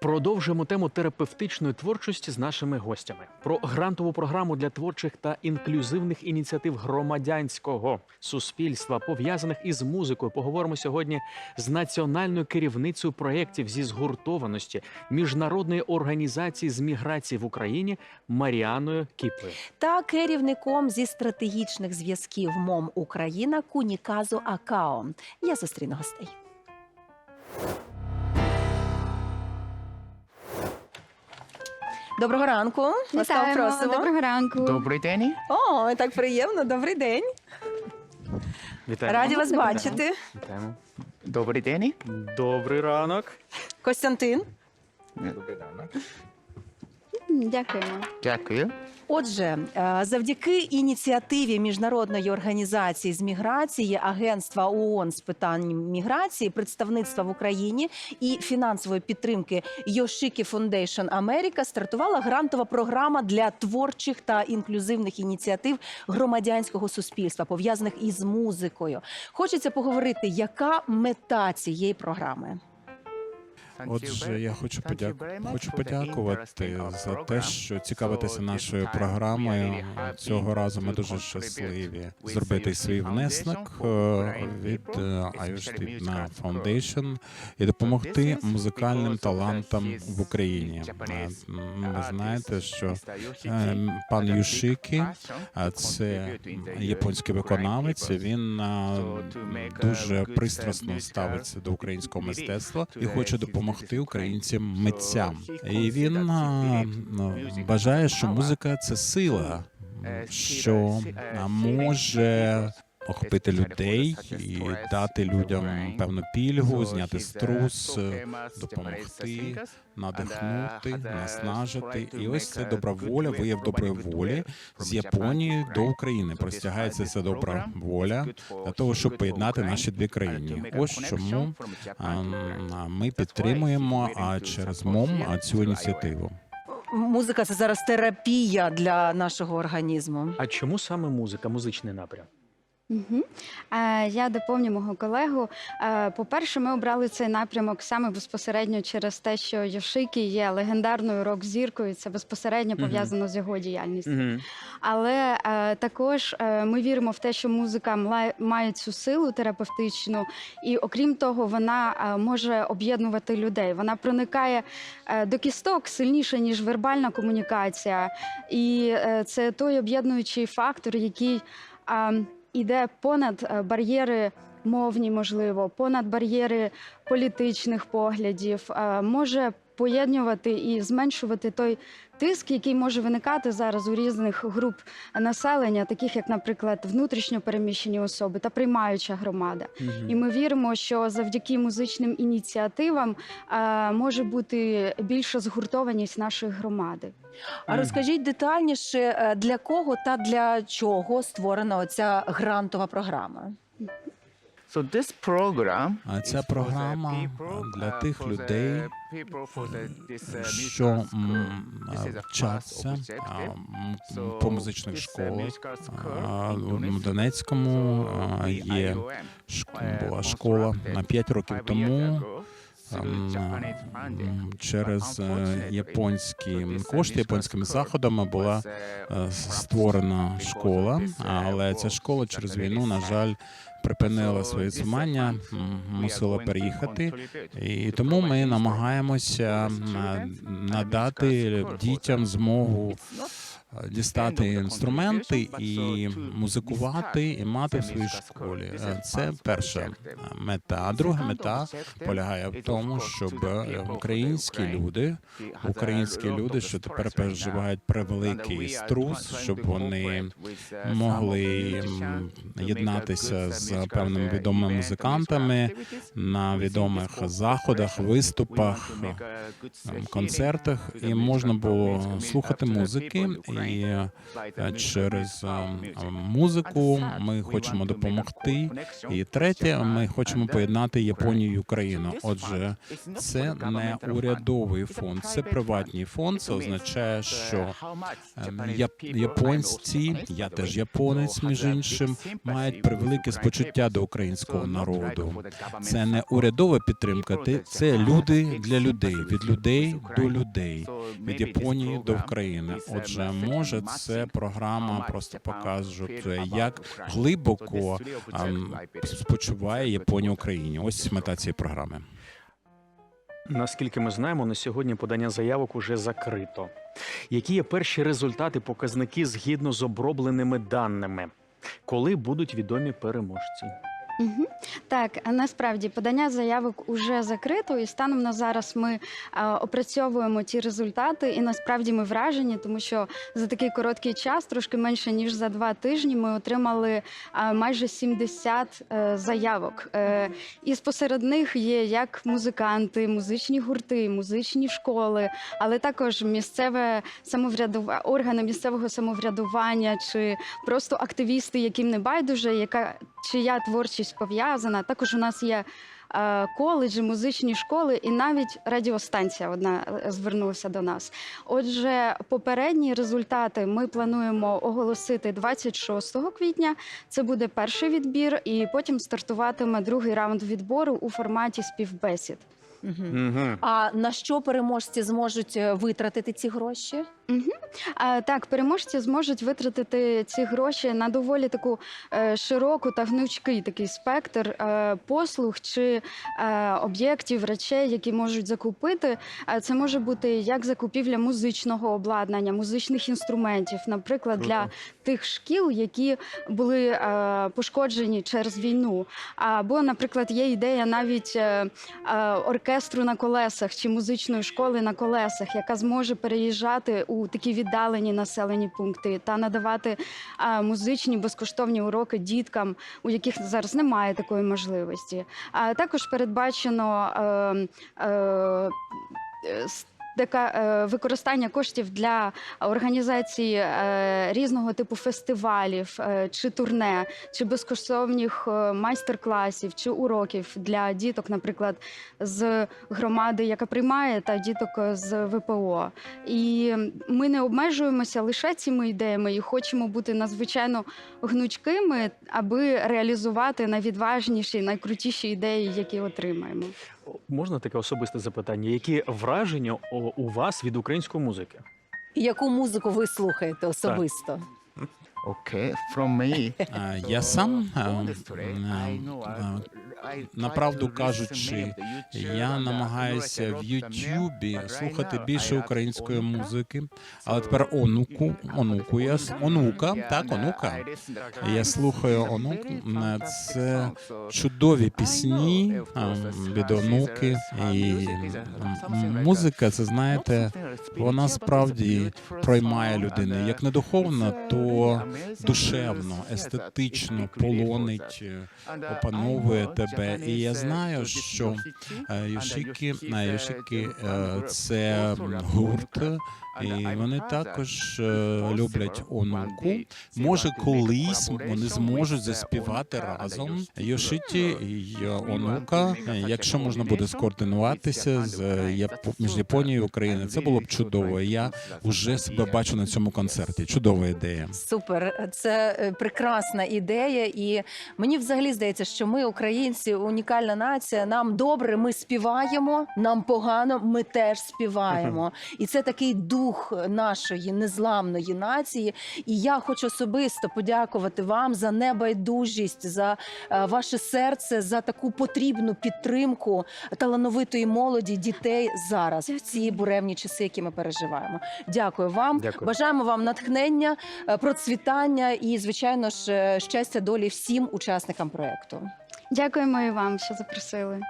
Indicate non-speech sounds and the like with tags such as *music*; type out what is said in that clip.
Продовжуємо тему терапевтичної творчості з нашими гостями про грантову програму для творчих та інклюзивних ініціатив громадянського суспільства, пов'язаних із музикою. Поговоримо сьогодні з національною керівницею проєктів зі згуртованості міжнародної організації з міграції в Україні Маріаною Кіплею. та керівником зі стратегічних зв'язків МОМ Україна Куніказу Акао. Я зустріну гостей. Доброго ранку. Ласкаво Вітаємо. просимо. Доброго ранку. Добрий день. О, так приємно. Добрий день. Вітаємо. Раді вас Доброго бачити. Вітаємо. Добрий день. Добрий ранок. Костянтин. Добрий ранок. Дякуємо. Дякую. Отже, е, завдяки ініціативі міжнародної організації з міграції, агентства ООН з питань міграції, представництва в Україні і фінансової підтримки Йошики Foundation Америка стартувала грантова програма для творчих та інклюзивних ініціатив громадянського суспільства, пов'язаних із музикою. Хочеться поговорити, яка мета цієї програми. Отже, я хочу подяку... хочу подякувати за те, що цікавитеся нашою програмою. Цього разу ми дуже щасливі зробити свій внесок е, від е, Ayush на Foundation і допомогти музикальним талантам в Україні. Е, Ви знаєте, що е, пан Юшики, це японський виконавець. Він е, дуже пристрасно ставиться до українського мистецтва і хоче допомогти українцям митцям. І він ну, що музика це сила, що може охопити людей і дати людям певну пільгу, зняти струс, допомогти, надихнути, наснажити. І ось це добра воля, вияв доброї волі з Японії до України. Простягається ця добра воля для того, щоб поєднати наші дві країни. Ось чому а, ми підтримуємо а через МОМ цю ініціативу. Музика це зараз терапія для нашого організму. А чому саме музика, музичний напрям? Угу. Я доповню мого колегу. Е, по-перше, ми обрали цей напрямок саме безпосередньо через те, що Йошики є легендарною рок-зіркою. Це безпосередньо пов'язано з його діяльністю. Угу. Але е, також ми віримо в те, що музика має цю силу терапевтичну, і окрім того, вона може об'єднувати людей. Вона проникає до кісток сильніше ніж вербальна комунікація, і це той об'єднуючий фактор, який іде понад е, бар'єри. Мовні, можливо, понад бар'єри політичних поглядів, е, може поєднувати і зменшувати той тиск, який може виникати зараз у різних груп населення, таких як, наприклад, внутрішньо переміщені особи та приймаюча громада. І ми віримо, що завдяки музичним ініціативам е, може бути більша згуртованість нашої громади. А розкажіть детальніше, е, для кого та для чого створена оця грантова програма? So this program А ця програма для uh, тих людей, uh, що вчаться по музичних uh, школах. Tunis. Донецькому є uh, була школа на 5 років тому. Ем, Через е, японські uh, кошти, японськими заходами була uh, е, створена школа, uh, але ця школа через війну, на жаль, припинила своє uh, існування, мусила contribute І тому ми намагаємося надати дітям змогу е, дістати інструменти і музикувати і мати в своїй школі. Е, Це перша мета. А друга мета полягає в тому, щоб е, українські люди, українські люди, що тепер переживають превеликий струс, щоб вони uh, могли єднатися uh, з певними uh, відомими музикантами на відомих заходах, виступах, uh, ем, концертах, і можна було слухати музики І е, через е, музику ми хочемо допомогти. І третє, ми хочемо поєднати Японію і Україну. Отже, це не урядовий фонд, це приватний фонд. Це означає, що японці, я теж японець, між іншим, мають превелике спочуття до українського народу. Це не урядова підтримка, це люди для людей, від людей до людей, від Японії до України. Отже, може, це програма просто покаже, як глибоко ем, спочуває Японія Україні. Ось мета цієї програми. Наскільки ми знаємо, на сьогодні подання заявок уже закрито. Які є перші результати, показники згідно з обробленими даними? Коли будуть відомі переможці? Так, насправді подання заявок уже закрито, і станом на зараз ми е, опрацьовуємо ті результати. І насправді ми вражені, тому що за такий короткий час, трошки менше ніж за два тижні, ми отримали е, майже 70 е, заявок. Е, і посеред них є як музиканти, музичні гурти, музичні школи, але також місцеве самоврядування, органи місцевого самоврядування чи просто активісти, яким не байдуже, яка чия творчість пов'язана. Також у нас є е, коледжі, музичні школи, і навіть радіостанція одна е, звернулася до нас. Отже, попередні результати ми плануємо оголосити 26 квітня. Це буде перший відбір, і потім стартуватиме другий раунд відбору у форматі співбесід. Угу. А на що переможці зможуть е, витратити ці гроші? А, так, переможці зможуть витратити ці гроші на доволі таку е, широку та гнучкий такий спектр е, послуг чи е, об'єктів, речей, які можуть закупити. Е, це може бути як закупівля музичного обладнання, музичних інструментів, наприклад, Круто. для тих шкіл, які були е, пошкоджені через війну. Або, наприклад, є ідея навіть е, е, оркестру на колесах чи музичної школи на колесах, яка зможе переїжджати у такі віддалені населені пункти та надавати музичні безкоштовні уроки діткам, у яких зараз немає такої можливості. А також передбачено. Е, е, Така е, використання коштів для організації е, різного типу фестивалів е, чи турне, чи безкоштовних майстер-класів чи уроків для діток, наприклад, з громади, яка приймає, та діток з ВПО. І ми не обмежуємося лише цими ідеями і хочемо бути надзвичайно гнучкими, аби реалізувати найвідважніші, найкрутіші ідеї, які отримаємо. Можна таке особисте запитання? Які враження у вас від української музики? І яку музику ви слухаєте особисто? Окей, from me. Я сам направду кажучи, я намагаюся в Ютубі слухати більше української музики, але тепер онуку, онуку я онука, так, онука. Я слухаю онук. Це чудові пісні від онуки. І музика, це знаєте, вона справді проймає людину. Як не духовно, то душевно, естетично полонить, е, опановує тебе. І я знаю, що Йошікі, е, е, це гурт, і вони також е, люблять онуку. Може, колись вони зможуть заспівати разом Йошиті і онука. Е, Якщо можна буде скоординуватися з е, між Японією і Україною, це було б чудово. Я вже себе бачу на цьому концерті. Чудова ідея. Супер, це е, прекрасна ідея, і мені взагалі здається, що ми, українці, унікальна нація. Нам добре, ми співаємо, нам погано, ми теж співаємо. *laughs* І це такий дух нашої незламної нації. І я хочу особисто подякувати вам за небайдужість, за е, ваше серце, за таку потрібну підтримку талановитої молоді, дітей зараз в ці буремні часи, які ми переживаємо. Дякую вам. Дякую. Бажаємо вам натхнення, е, процвітання і, звичайно ж, е, щастя долі всім учасникам проекту. Дякуємо і вам, що запросили.